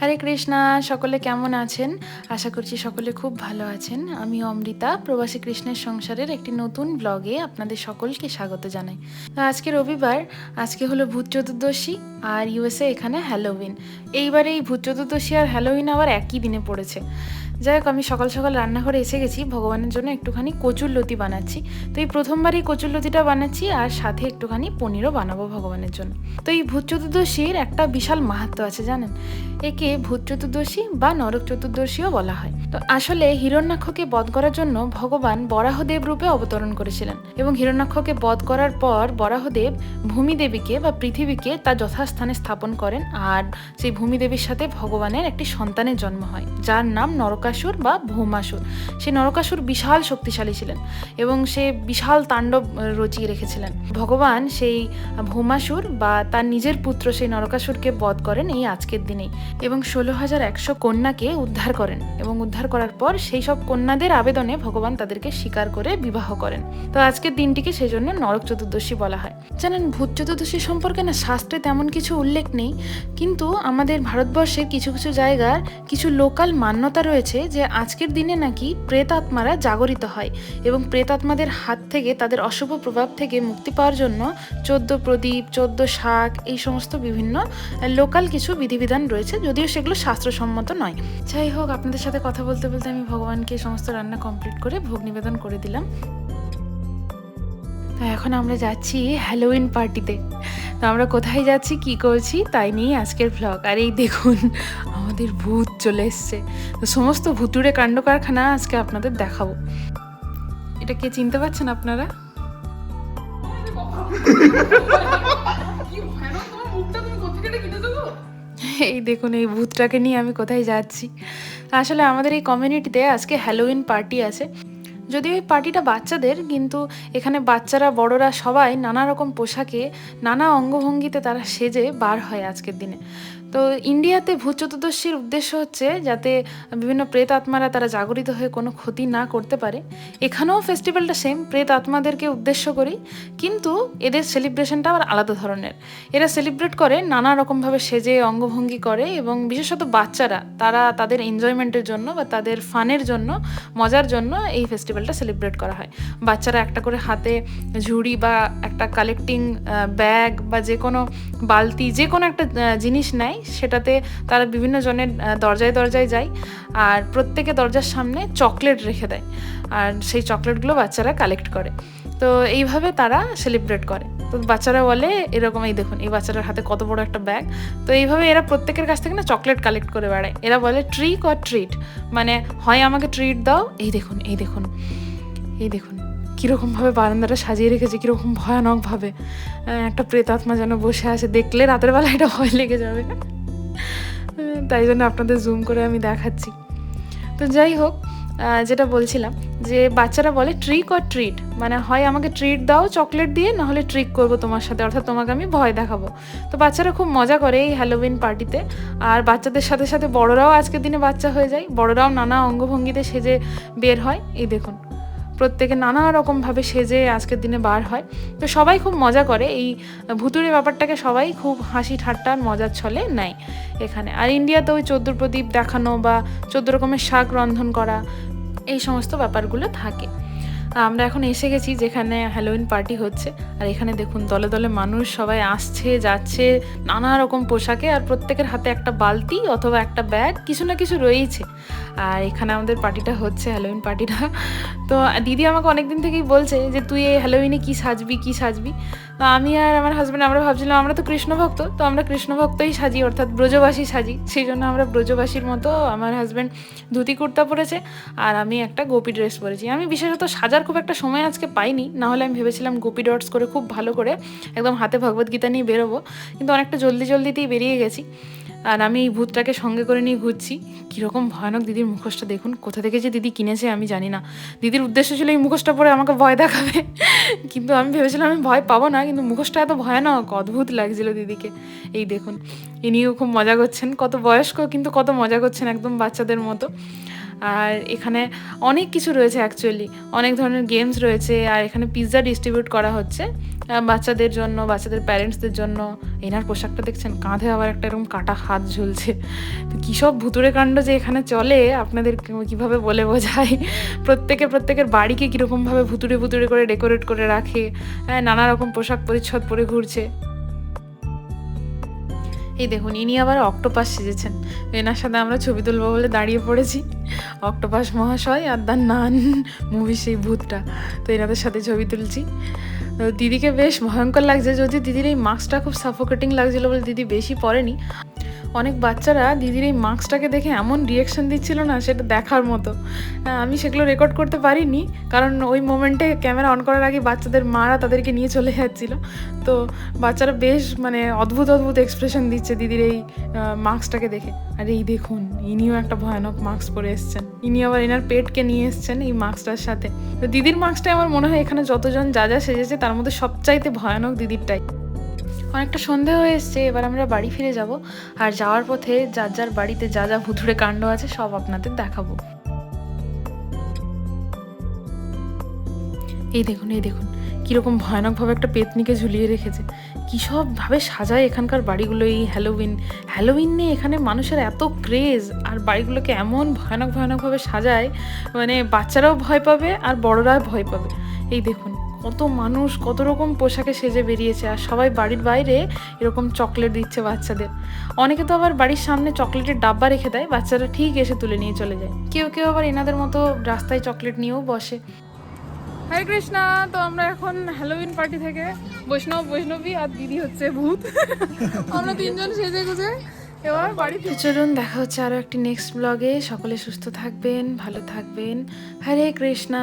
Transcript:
হরে কৃষ্ণা, সকলে কেমন আছেন? আশা করছি সকলে খুব ভালো আছেন। আমি অমৃতা, প্রবাসী কৃষ্ণের সংসারের একটি নতুন ব্লগে আপনাদের সকলকে স্বাগত জানাই। আজকে রবিবার, আজকে হলো ভূত চতুর্দশী আর ইউএসএ এখানে হ্যালোউইন এইবারে এই ভূত চতুর্দশী আর হ্যালোউইন আবার একই দিনে পড়েছে। যাই হোক, আমি সকাল সকাল রান্নাঘরে এসে গেছি। ভগবানের জন্য একটুখানি কচুর লতি বানাচ্ছি। তো এই প্রথমবারই কচুর লতিটা বানাচ্ছি আর সাথে একটুখানি পনিরও বানাবো ভগবানের জন্য। তো এই ভূত চতুর্দশীর একটা বিশাল মাহাত্ম আছে জানেন? একে ভূত চতুর্দশী বা নরক চতুর্দশীও বলা হয়। তো আসলে হিরণ্যাক্ষকে বধ করার জন্য ভগবান বরাহদেব রূপে অবতরণ করেছিলেন এবং হিরণ্যাক্ষকে বধ করার পর বরাহদেব ভূমিদেবীকে বা পৃথিবীকে তার যথাস্থানে স্থাপন করেন। আর সেই ভূমিদেবীর সাথে ভগবানের একটি সন্তানের জন্ম হয়, যার নাম নরকাসুর বা ভৌমাসুর। সেই নরকাসুর বিশাল শক্তিশালী ছিলেন এবং সে বিশাল তাণ্ডব রচিয়ে রেখেছিলেন। ভগবান সেই ভৌমাসুর বা তার নিজের পুত্র সেই নরকাসুরকে বধ করেন এই আজকের দিনেই এবং ষোলো হাজার একশো কন্যাকে উদ্ধার করেন এবং উদ্ধার করার পর সেই সব কন্যাদের আবেদনে ভগবান তাদেরকে স্বীকার করে বিবাহ করেন। তো আজকের দিনটিকে সেই জন্য নরক চতুর্দশী বলা হয়। জানেন, ভূত চতুর্দশী সম্পর্কে না শাস্ত্রে তেমন কিছু উল্লেখ নেই, কিন্তু আমাদের ভারতবর্ষের কিছু কিছু জায়গার কিছু লোকাল মান্যতা রয়েছে যে আজকের দিনে নাকি প্রেতাত্মারা জাগরিত হয় এবং প্রেতাত্মাদের হাত থেকে তাদের অশুভ প্রভাব থেকে মুক্তি পাওয়ার জন্য চোদ্দ প্রদীপ, চোদ্দ শাক, এই সমস্ত বিভিন্ন লোকাল কিছু বিধিবিধান রয়েছে, যদিও সেগুলো শাস্ত্রসম্মত নয়। যাই হোক, আপনাদের সাথে কথা বলতে বলতে আমি ভগবানকে সমস্ত রান্না কমপ্লিট করে ভোগ নিবেদন করে দিলাম। তো এখন আমরা যাচ্ছি হ্যালোউইন পার্টিতে তো আমরা কোথায় যাচ্ছি, কি করছি, তাই নিয়ে আজকের ভ্লগ আর এই দেখুন, আমাদের ভূত চলে এসছে। তো সমস্ত ভুতুড়ে কাণ্ড কারখানা আজকে আপনাদের দেখাবো। এটা কে চিনতে পারছেন আপনারা? এই দেখুন, এই ভূতটাকে নিয়ে আমি কোথায় যাচ্ছি। আসলে আমাদের এই কমিউনিটিতে আজকে হ্যালোউইন পার্টি আছে। যদিও এই পার্টিটা বাচ্চাদের, কিন্তু এখানে বাচ্চারা, বড়রা সবাই নানা রকম পোশাকে, নানা অঙ্গভঙ্গিতে তারা সেজে বার হয় আজকের দিনে। তো ইন্ডিয়াতে ভূত চতুর্দশীর উদ্দেশ্য হচ্ছে যাতে বিভিন্ন প্রেত আত্মারা তারা জাগরিত হয়ে কোনো ক্ষতি না করতে পারে। এখানেও ফেস্টিভ্যালটা সেম প্রেত আত্মাদেরকে উদ্দেশ্য করি। কিন্তু এদের সেলিব্রেশনটা আবার আলাদা ধরনের। এরা সেলিব্রেট করে, নানা রকমভাবে সেজে, অঙ্গভঙ্গি করে এবং বিশেষত বাচ্চারা, তারা তাদের এনজয়মেন্টের জন্য বা তাদের ফানের জন্য, মজার জন্য এই ফেস্টিভ্যালটা সেলিব্রেট করা হয়। বাচ্চারা একটা করে হাতে ঝুড়ি বা একটা কালেক্টিং ব্যাগ বা যে কোনো বালতি যে কোনো একটা জিনিস নেয় সেটাতে তারা বিভিন্ন জনের দরজায় দরজায় যায় আর প্রত্যেকে দরজার সামনে চকলেট রেখে দেয় আর সেই চকলেটগুলো বাচ্চারা কালেক্ট করে। তো এইভাবে তারা সেলিব্রেট করে। তো বাচ্চারা বলে এরকম, এই দেখুন, এই বাচ্চাটার হাতে কত বড় একটা ব্যাগ। তো এইভাবে এরা প্রত্যেকের কাছ থেকে না চকলেট কালেক্ট করে বেড়ায়। এরা বলে, ট্রিক অর ট্রিট? মানে হয় আমাকে ট্রিট দাও। এই দেখুন এই দেখুন এই দেখুন। কীরকমভাবে বারান্দাটা সাজিয়ে রেখেছে, কীরকম ভয়ানকভাবে। একটা প্রেতাত্মা যেন বসে আছে, দেখলে রাতের বেলা এটা ভয় লেগে যাবে। তাই জন্য আপনাদের জুম করে আমি দেখাচ্ছি। তো যাই হোক যেটা বলছিলাম যে বাচ্চারা বলে ট্রিক অর ট্রিট মানে হয় আমাকে ট্রিট দাও চকলেট দিয়ে, নাহলে ট্রিক করব তোমার সাথে, অর্থাৎ তোমাকে আমি ভয় দেখাবো। তো বাচ্চারা খুব মজা করে এই হ্যালোউইন পার্টিতে আর বাচ্চাদের সাথে সাথে বড়রাও আজকের দিনে বাচ্চা হয়ে যায়, বড়রাও নানা অঙ্গভঙ্গিতে সেজে বের হয়। এই দেখুন প্রত্যেকে নানা রকমভাবে সেজে আজকের দিনে বার হয়। তো সবাই খুব মজা করে। এই ভুতুরে ব্যাপারটাকে সবাই খুব হাসি ঠাট্টার মজার ছলে নেয় এখানে। আর ইন্ডিয়াতে ওই চোদ্দ প্রদীপ দেখানো বা চোদ্দ রকমের শাক রন্ধন করা, এই সমস্ত ব্যাপারগুলো থাকে। আমরা এখন এসে গেছি যেখানে হ্যালোইন পার্টি হচ্ছে। আর এখানে দেখুন, দলে দলে মানুষ সবাই আসছে, যাচ্ছে, নানা রকম পোশাকে। আর প্রত্যেকের হাতে একটা বালতি অথবা একটা ব্যাগ কিছু না কিছু রয়েছে। আর এখানে আমাদের পার্টিটা হচ্ছে হ্যালোইন পার্টিটা তো দিদি আমাকে অনেক দিন থেকেই বলছে যে, তুই এই হ্যালোইনে কী সাজবি কী সাজবি? তো আমি আর আমার হাজব্যান্ড আমরা ভাবছিলাম, আমরা তো কৃষ্ণ ভক্ত, তো আমরা কৃষ্ণ ভক্তই সাজি, অর্থাৎ ব্রজবাসী সাজি। সেই জন্য আমরা ব্রজবাসীর মতো আমার হাজব্যান্ড ধুতি, কুর্তা পরেছে, আর আমি একটা গোপী ড্রেস পরেছি। আমি বিশেষত সাজার খুব একটা সময় আজকে পাইনি না হলে আমি ভেবেছিলাম গোপি ডটস করে খুব ভালো করে একদম হাতে ভগবদ্গীতা নিয়ে বেরোবো, কিন্তু অনেকটা জলদি, জলদিতেই বেরিয়ে গেছি। আর আমি এই ভূতটাকে সঙ্গে করে নিয়ে ঘুরছি। কীরকম ভয়ানক দিদির মুখোশটা দেখুন। কোথা থেকে যে দিদি কিনেছে আমি জানি না। দিদির উদ্দেশ্য ছিল এই মুখোশটা পরে আমাকে ভয় দেখাবে। কিন্তু আমি ভেবেছিলাম আমি ভয় পাবো না, কিন্তু মুখোশটা এত ভয়ানক, অদ্ভুত লাগছিল দিদিকে। এই দেখুন, ইনিও খুব মজা করছেন। কত বয়স্ক, কিন্তু কত মজা করছেন একদম বাচ্চাদের মতো। আর এখানে অনেক কিছু রয়েছে অ্যাকচুয়ালি অনেক ধরনের গেমস রয়েছে আর এখানে পিৎজা ডিস্ট্রিবিউট করা হচ্ছে বাচ্চাদের জন্য, বাচ্চাদের প্যারেন্টসদের জন্য। এনার পোশাকটা দেখছেন, কাঁধে আবার একটা এরকম কাটা হাত ঝুলছে। তো কী সব ভুতুরে কাণ্ড যে এখানে চলে, আপনাদের কীভাবে বলে বোঝাই প্রত্যেকে, প্রত্যেকের বাড়িকে কীরকমভাবে ভুতুরে ভুতুরে করে ডেকোরেট করে রাখে। হ্যাঁ নানা রকম পোশাক পরিচ্ছদ পরে ঘুরছে। এই দেখুন, ইনি আবার অক্টোপাস সেজেছেন। এনার সাথে আমরা ছবি তুলবো বলে দাঁড়িয়ে পড়েছি। অক্টোপাস মহাশয় আর দ্য নান মুভি সেই ভূতটা। তো এনাদের সাথে ছবি তুলছি। দিদিকে বেশ ভয়ঙ্কর লাগছে যদি দিদির এই মাস্কটা খুব সাফোকেটিং লাগছিল বলে দিদি বেশি পরেনি। অনেক বাচ্চারা দিদির এই মাস্কটাকে দেখে এমন রিয়াকশন দিচ্ছিল না, সেটা দেখার মতো। আমি সেগুলো রেকর্ড করতে পারিনি, কারণ ওই মোমেন্টে ক্যামেরা অন করার আগে বাচ্চাদের মারা তাদেরকে নিয়ে চলে যাচ্ছিল। তো বাচ্চারা বেশ মানে অদ্ভুত অদ্ভুত এক্সপ্রেশন দিচ্ছে দিদির এই মাস্কটাকে দেখে। আর এই দেখুন, ইনিও একটা ভয়ানক মাস্ক পরে এসছেন। ইনি আবার এনার পেটকে নিয়ে এসছেন এই মাস্কটার সাথে। তো দিদির মাস্কটা আমার মনে হয় এখানে যতজন যা যা সেজেছে, তার মধ্যে সবচাইতে ভয়ানক দিদিরটাই। অনেকটা সন্ধে হয়ে এসছে, এবার আমরা বাড়ি ফিরে যাব। আর যাওয়ার পথে যার যার বাড়িতে যা যা ভুতুড়ে কাণ্ড আছে সব আপনাদের দেখাবো। এই দেখুন এই দেখুন, কীরকম ভয়ানকভাবে একটা পেতনিকে ঝুলিয়ে রেখেছে। কী সবভাবে সাজায় এখানকার বাড়িগুলো, এই হ্যালোউইন হ্যালোউইন নিয়ে এখানে মানুষের এত ক্রেজ আর বাড়িগুলোকে এমন ভয়ানক, ভয়ানকভাবে সাজায় মানে বাচ্চারাও ভয় পাবে আর বড়রাও ভয় পাবে। এই দেখুন কত মানুষ কত রকম পোশাকে সেজে বেরিয়েছে আর সবাই বাড়ির বাইরে এরকম চকলেট দিচ্ছে বাচ্চাদের। অনেকে তো আবার বাড়ির সামনে চকলেটের ডাব্বা রেখে দেয় বাচ্চারা ঠিক এসে তুলে নিয়ে চলে যায়। কেউ কেউ আবার এনাদের মতো রাস্তায় চকলেট নিয়েও বসে। হরে কৃষ্ণা তো আমরা এখন হ্যালোউইন পার্টি থেকে বৈষ্ণব বৈষ্ণবী আর দিদি হচ্ছে ভূত। আমরা তিনজন সেজে গুজে এবার বাড়িতে চলুন দেখা হচ্ছে আরও একটি নেক্সট ব্লগে সকলে সুস্থ থাকবেন ভালো থাকবেন। হরে কৃষ্ণা।